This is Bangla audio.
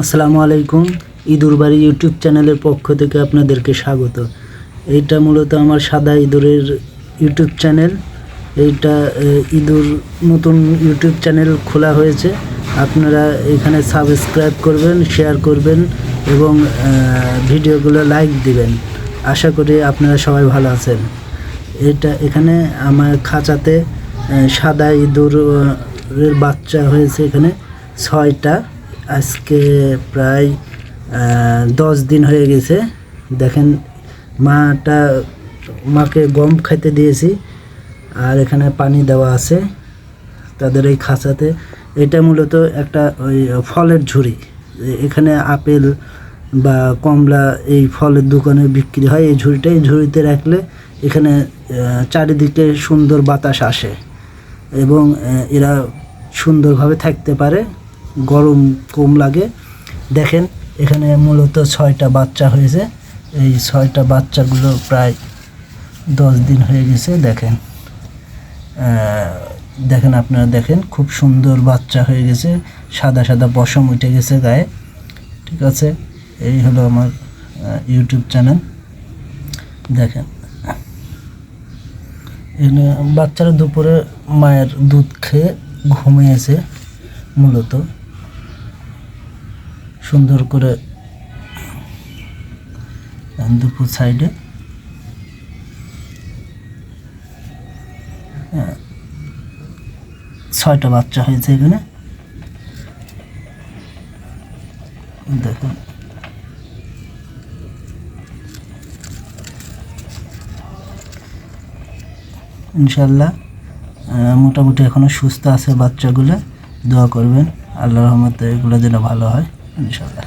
আসসালামু আলাইকুম। ইঁদুর বাড়ি ইউটিউব চ্যানেলের পক্ষ থেকে আপনাদেরকে স্বাগত। এইটা মূলত আমার সাদা ইঁদুরের ইউটিউব চ্যানেল। এইটা ইঁদুর নতুন ইউটিউব চ্যানেল খোলা হয়েছে। আপনারা এখানে সাবস্ক্রাইব করবেন, শেয়ার করবেন এবং ভিডিওগুলো লাইক দিবেন। আশা করি আপনারা সবাই ভালো আছেন। এটা এখানে আমার খাঁচাতে সাদা ইঁদুরের বাচ্চা হয়েছে এখানে, ছয়টা। আজকে প্রায় দশ দিন হয়ে গেছে। দেখেন, মাটা, মাকে গম খাইতে দিয়েছি, আর এখানে পানি দেওয়া আছে তাদের এই খাঁচাতে। এটা মূলত একটা ওই ফলের ঝুড়ি। এখানে আপেল বা কমলা এই ফলের দোকানে বিক্রি হয়। এই ঝুড়িটা, এই ঝুড়িতে রাখলে এখানে চারিদিকে সুন্দর বাতাস আসে এবং এরা সুন্দরভাবে থাকতে পারে। গরম কম লাগে। দেখেন, এখানে মূলত ছয়টা বাচ্চা হয়েছে। এই ছয়টা বাচ্চাগুলো প্রায় দশ দিন হয়ে গেছে, দেখেন। দেখেন আপনারা দেখেন, খুব সুন্দর বাচ্চা হয়ে গেছে। সাদা সাদা পশম উঠে গেছে গায়ে। ঠিক আছে? এই হলো আমার ইউটিউব চ্যানেল দেখেন। এখানে বাচ্চারা দুপুরে মায়ের দুধ খেয়ে ঘুমিয়েছে, মূলত। সুন্দর করে দুপুর সাইডে ছয়টা বাচ্চা হয়েছে এখানে। দেখুন। ইনশাল্লাহ মোটামুটি এখনও সুস্থ আছে বাচ্চাগুলো। দোয়া করবেন। আল্লাহ রহমতে এগুলো যেন ভালো হয়। ইনশাল্লাহ